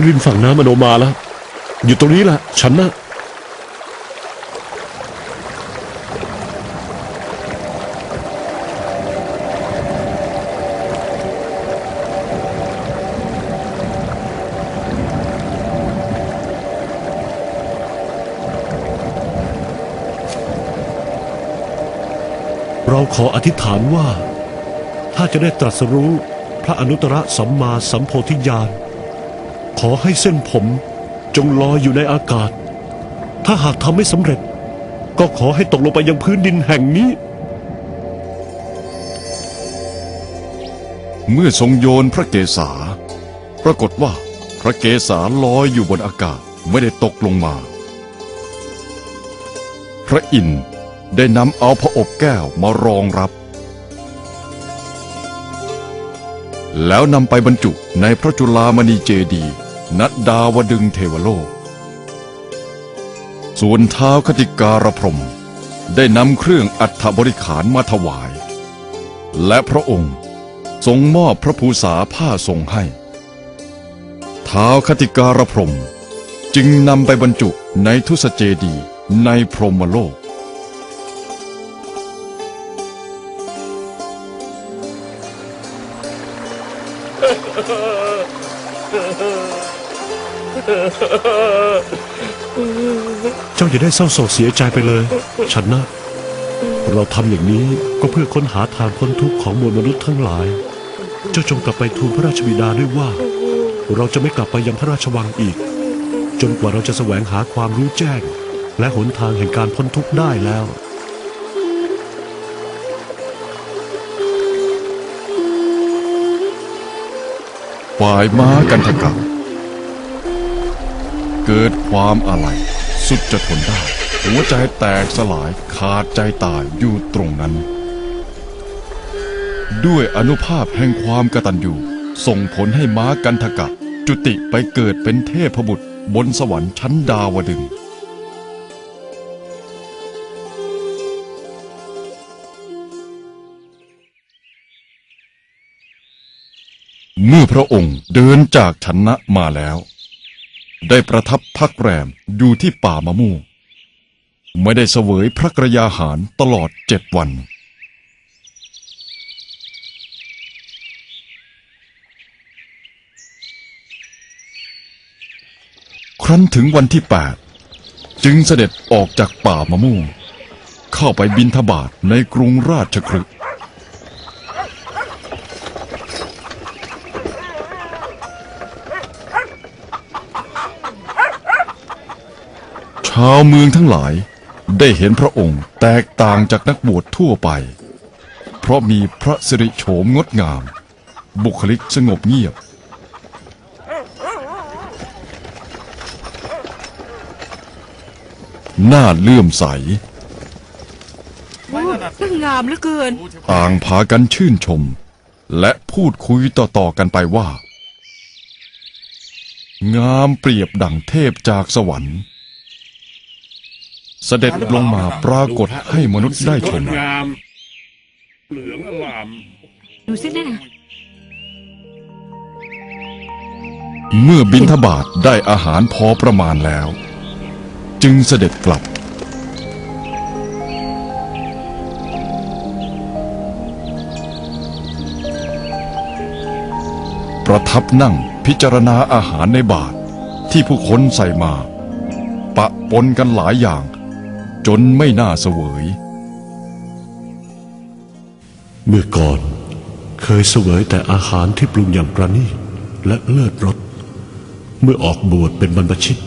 นริมฝั่งน้ำมโนมาแล้ว อยู่ตรงนี้แหละ ฉันนะเราขออธิษฐานว่า ถ้าจะได้ตรัสรู้พระอนุตตรสัมมาสัมโพธิญาณ ขอให้เส้นผมจงลอยอยู่ในอากาศ ถ้าหากทำไม่สำเร็จ ก็ขอให้ตกลงไปยังพื้นดินแห่งนี้ เมื่อทรงโยนพระเกศา ปรากฏว่าพระเกศาลอยอยู่บนอากาศไม่ได้ตกลงมา พระอินทร์ได้นำเอาพระอบแก้วมารองรับ แล้วนำไปบรรจุในพระจุลามณีเจดีย์ ณดาวดึงเทวโลก ส่วนเท้าคติการพรมได้นำเครื่องอัฐบริขารมาถวาย และพระองค์ทรงมอบพระภูษาผ้าทรงให้ท้าวคติการพรมจึงนำไปบรรจุในทุสเจดีในพรหมโลก เจ้าอย่าได้เศร้าโศกเสียใจไปเลย ฉันนะ เราทำอย่างนี้ก็เพื่อค้นหาทางพ้นทุกข์ของมวลมนุษย์ทั้งหลาย เจ้าจงกลับไปทูลพระราชบิดาด้วยว่า เราจะไม่กลับไปยังพระราชวังอีก จนกว่าเราจะแสวงหาความรู้แจ้ง และหนทางแห่งการพ้นทุกข์ได้แล้วฝ่ายม้ากันทกะ เกิดความอะไร สุดจะทนได้ หัวใจแตกสลายขาดใจตายอยู่ตรงนั้น ด้วยอนุภาพแห่งความกตัญญูส่งผลให้ม้ากันทกะ จุติไปเกิดเป็นเทพบุตรบนสวรรค์ชั้นดาวดึงเมื่อพระองค์เดินจากชนะมาแล้ว ได้ประทับพักแรมอยู่ที่ป่ามะม่วง ไม่ได้เสวยพระกระยาหารตลอดเจ็ดวัน ครั้นถึงวันที่แปดจึงเสด็จออกจากป่ามะม่วง เข้าไปบินทบาทในกรุงราชคฤห์าวเมืองทั้งหลาย ได้เห็นพระองค์แตกต่างจากนักบวชทั่วไป เพราะมีพระสิริโฉมงดงาม บุคลิกสงบเงียบ หน้าเลื่อมใสโอ้ช่างงามเหลือเกิน ต่างพากันชื่นชม และพูดคุยต่อๆกันไปว่า งามเปรียบดั่งเทพจากสวรรค์ เสด็จลงมาปรากฏให้มนุษย์ได้ชม งาม เหลืองอลาม ดูสินั่นน่ะเมื่อบินทบาทได้อาหารพอประมาณแล้ว จึงเสด็จกลับ ประทับนั่งพิจารณาอาหารในบาทที่ผู้คนใส่มา ปะปนกันหลายอย่าง จนไม่น่าเสวย เมื่อก่อนเคยเสวยแต่อาหารที่ปรุงอย่างประณีตและเลิศรสเมื่อออกบวชเป็นบรรพชิต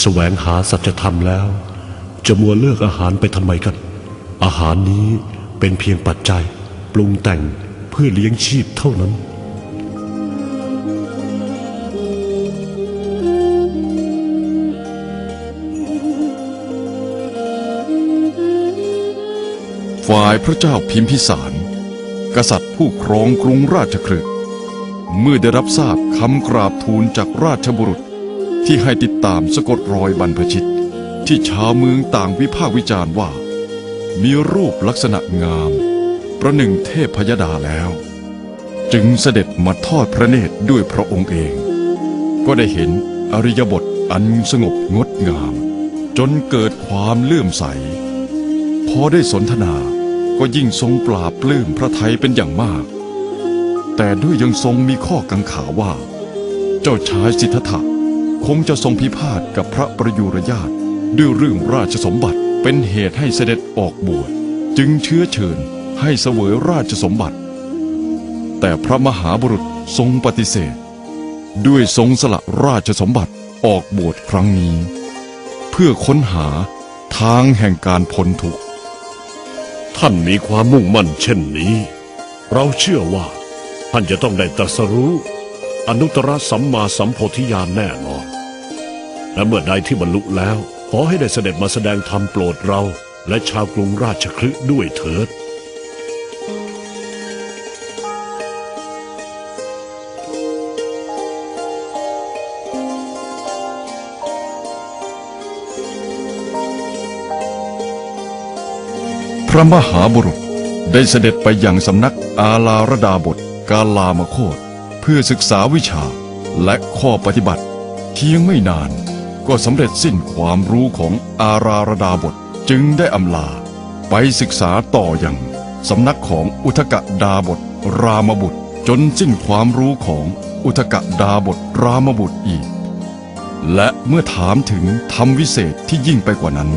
แสวงหาสัจธรรมแล้ว จะมัวเลือกอาหารไปทำไมกัน อาหารนี้เป็นเพียงปัจจัย ปรุงแต่งเพื่อเลี้ยงชีพเท่านั้น ฝ่ายพระเจ้าพิมพิสาร กษัตริย์ผู้ครองกรุงราชคฤห์เมื่อได้รับทราบคำกราบทูลจากราชบุรุษ ที่ให้ติดตามสะกดรอยบรรพชิต ที่ชาวเมืองต่างวิพากษ์วิจารณ์ว่า มีรูปลักษณะงาม ประหนึ่งเทพพยดาแล้ว จึงเสด็จมาทอดพระเนตรด้วยพระองค์เอง ก็ได้เห็นอริยบทอันสงบงดงาม จนเกิดความเลื่อมใส พอได้สนทนา ก็ยิ่งทรงปราบปลื้มพระไทยเป็นอย่างมาก แต่ด้วยยังทรงมีข้อกังขาว่า เจ้าชายสิทธัตถะคงจะทรงพิพาทกับพระประยุรญาติด้วยเรื่องราชสมบัติเป็นเหตุให้เสด็จออกบวชจึงเชื้อเชิญให้เสวยราชสมบัติ แต่พระมหาบุรุษทรงปฏิเสธ ด้วยทรงสละราชสมบัติออกบวชครั้งนี้ เพื่อค้นหาทางแห่งการพ้นทุกข์ ท่านมีความมุ่งมั่นเช่นนี้ เราเชื่อว่า ท่านจะต้องได้ตรัสรู้ อนุตตรสัมมาสัมโพธิญาณแน่นอน และเมื่อใดที่บรรลุแล้ว ขอให้ได้เสด็จมาแสดงธรรมโปรดเรา และชาวกรุงราชคลึด้วยเถิด ระมหาบุรุษได้เสด็จไปยังสำนักอาลาระดาบทกาลามโคตเพื่อศึกษาวิชาและข้อปฏิบัติ เพียงไม่นานก็สำเร็จสิ้นความรู้ของอาราระดาบทจึงได้อำลา ไปศึกษาต่ออยังสำนักของอุทกดาบทรามบุตร จนสิ้นความรู้ของอุทกดาบทรามบุตรอีก และเมื่อถามถึงธรรมวิเศษที่ยิ่งไปกว่านั้น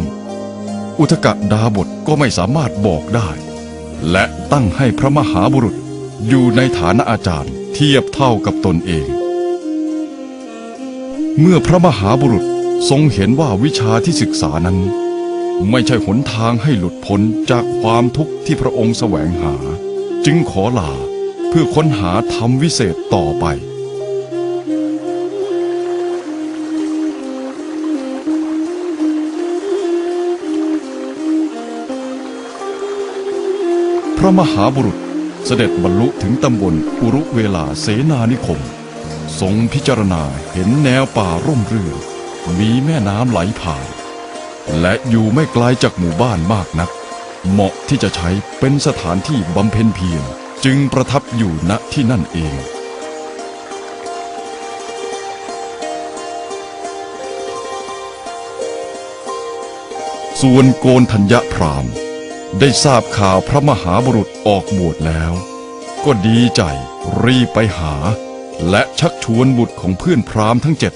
อุทกดาบทก็ไม่สามารถบอกได้ และตั้งให้พระมหาบุรุษอยู่ในฐานะอาจารย์เทียบเท่ากับตนเอง เมื่อพระมหาบุรุษทรงเห็นว่าวิชาที่ศึกษานั้น ไม่ใช่หนทางให้หลุดพ้นจากความทุกข์ที่พระองค์แสวงหา จึงขอลาเพื่อค้นหาธรรมวิเศษต่อไป พระมหาบุรุษเสด็จบรรลุถึงตำบลอุรุเวลาเสนานิคม ทรงพิจารณาเห็นแนวป่าร่มรื่นมีแม่น้ำไหลผ่าน และอยู่ไม่ไกลจากหมู่บ้านมากนัก เหมาะที่จะใช้เป็นสถานที่บำเพ็ญเพียรจึงประทับอยู่ณที่นั่นเองส่วนโกนธัญญพรามณ์ ได้ทราบข่าวพระมหาบุรุษออกบวชแล้ว ก็ดีใจรีบไปหา และชักชวนบุตรของเพื่อนพราหมณ์ทั้งเจ็ด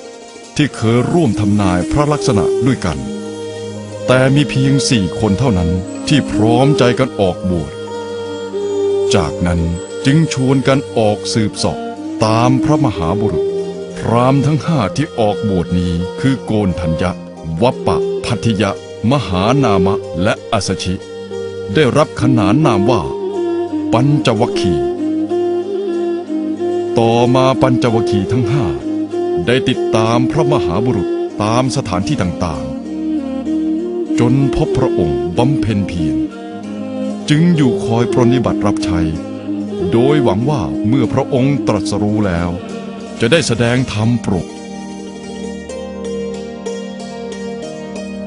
ที่เคยร่วมทำนายพระลักษณะด้วยกัน แต่มีเพียงสี่คนเท่านั้นที่พร้อมใจกันออกบวช จากนั้นจึงชวนกันออกสืบสอบตามพระมหาบุรุษ พรามทั้งห้าที่ออกบวชนี้คือโกนธัญญะ วัปปะพัทธิยะ มหานามะและอัสชิ ได้รับขนานนามว่า ปัญจวัคคี ต่อมาปัญจวัคคีทั้งห้าได้ติดตามพระมหาบุรุษตามสถานที่ต่างๆ จนพบพระองค์บำเพ็ญเพียรจึงอยู่คอยปรนิบัติรับใช้ โดยหวังว่าเมื่อพระองค์ตรัสรู้แล้ว จะได้แสดงธรรมปรด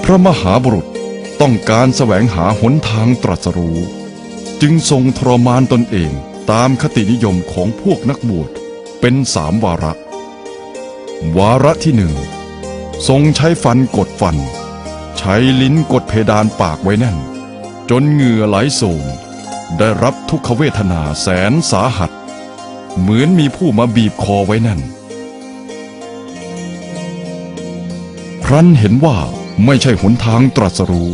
พระมหาบุรุษ ต้องการแสวงหาหนทางตรัสรู้ จึงทรงทรมานตนเองตามคตินิยมของพวกนักบวชเป็นสามวาระ วาระที่หนึ่งทรงใช้ฟันกดฟัน ใช้ลิ้นกดเพดานปากไว้แน่น จนเหงื่อไหลโสมได้รับทุกขเวทนาแสนสาหัส เหมือนมีผู้มาบีบคอไว้แน่น ครั้นเห็นว่า ไม่ใช่หนทางตรัสรู้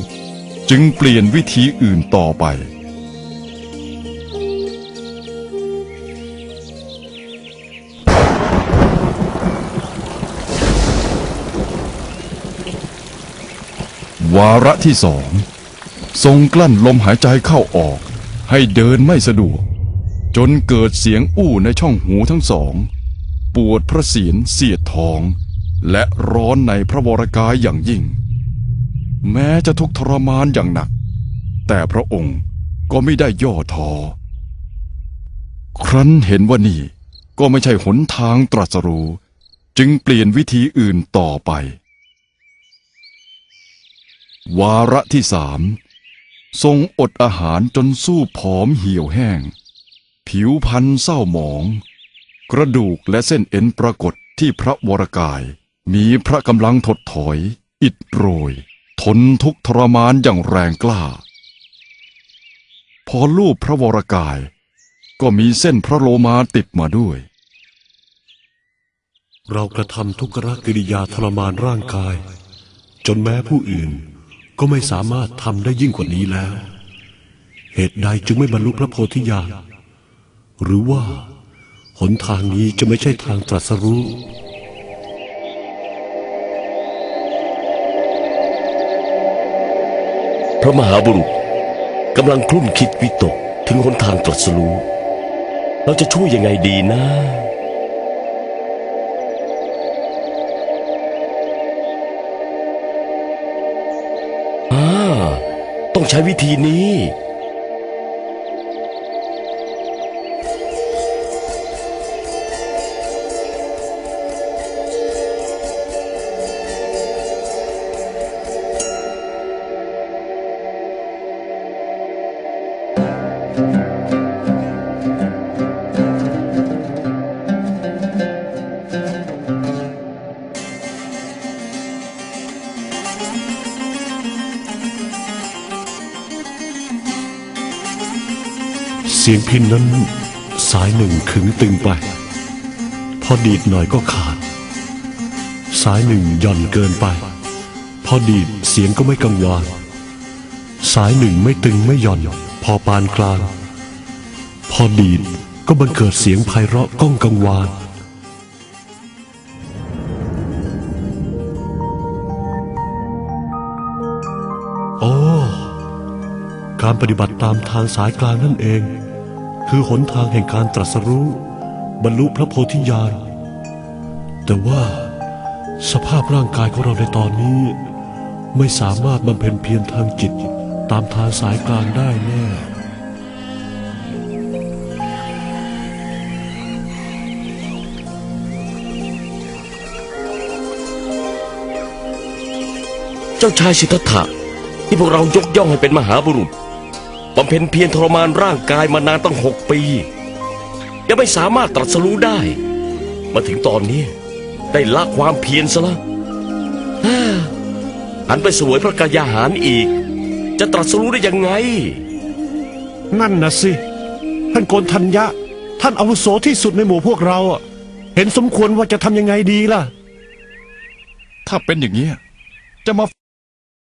จึงเปลี่ยนวิธีอื่นต่อไป วาระที่สอง ทรงกลั้นลมหายใจเข้าออก ให้เดินไม่สะดวก จนเกิดเสียงอู้ในช่องหูทั้งสอง ปวดพระเศียรเสียดท้องและร้อนในพระวรกายอย่างยิ่ง แม้จะทุกข์ทรมานอย่างหนัก แต่พระองค์ก็ไม่ได้ย่อท้อครั้นเห็นว่านี่ก็ไม่ใช่หนทางตรัสรู้ จึงเปลี่ยนวิธีอื่นต่อไป วาระที่สามทรงอดอาหารจนสู้ผอมเหี่ยวแห้ง ผิวพันเศร้าหมอง กระดูกและเส้นเอ็นปรากฏที่พระวรกาย มีพระกำลังถดถอย อิดโรย ทนทุกทรมานอย่างแรงกล้า พอลูบพระวรกาย ก็มีเส้นพระโลมาติดมาด้วย เรากระทำทุกขกิริยาทรมานร่างกาย จนแม้ผู้อื่นก็ไม่สามารถทำได้ยิ่งกว่านี้แล้ว เหตุใดจึงไม่บรรลุพระโพธิญาณหรือว่า หนทางนี้จะไม่ใช่ทางตรัสรู้ พระมหาบุรุษกำลังคลุ่นคิดวิตกถึงหนทางตรัสรู้ เราจะช่วยยังไงดีนะต้องใช้วิธีนี้ สียงพินนั้นสายหนึ่งขึงตึงไป พอดีดหน่อยก็ขาด สายหนึ่งหย่อนเกินไป พอดีดเสียงก็ไม่กังวานสายหนึ่งไม่ตึงไม่หย่อน พอปานกลาง พอดีดก็บังเกิดเสียงไพเราะก้องกังวานโอ้การปฏิบัติตามทางสายกลางนั่นเอง คือหนทางแห่งการตรัสรู้ บรรลุพระโพธิญาณ แต่ว่าสภาพร่างกายของเราในตอนนี้ ไม่สามารถบำเพ็ญเพียรทางจิตตามทางสายกลางได้แน่เจ้าชายสิทธัตถะที่พวกเรายกย่องให้เป็นมหาบุรุษ บำเพ็ญเพียรทรมานร่างกายมานานตั้งหกปี ยังไม่สามารถตรัสรู้ได้ มาถึงตอนนี้ ได้ละความเพียรซะแล้วฮ่าหันไปสวยพระกายาหารอีก จะตรัสรู้ได้ยังไง นั่นนะสิ ท่านโกนทัญญะ ท่านอาวุโสที่สุดในหมู่พวกเราอะเห็นสมควรว่าจะทำยังไงดีล่ะ ถ้าเป็นอย่างนี้ยจะมา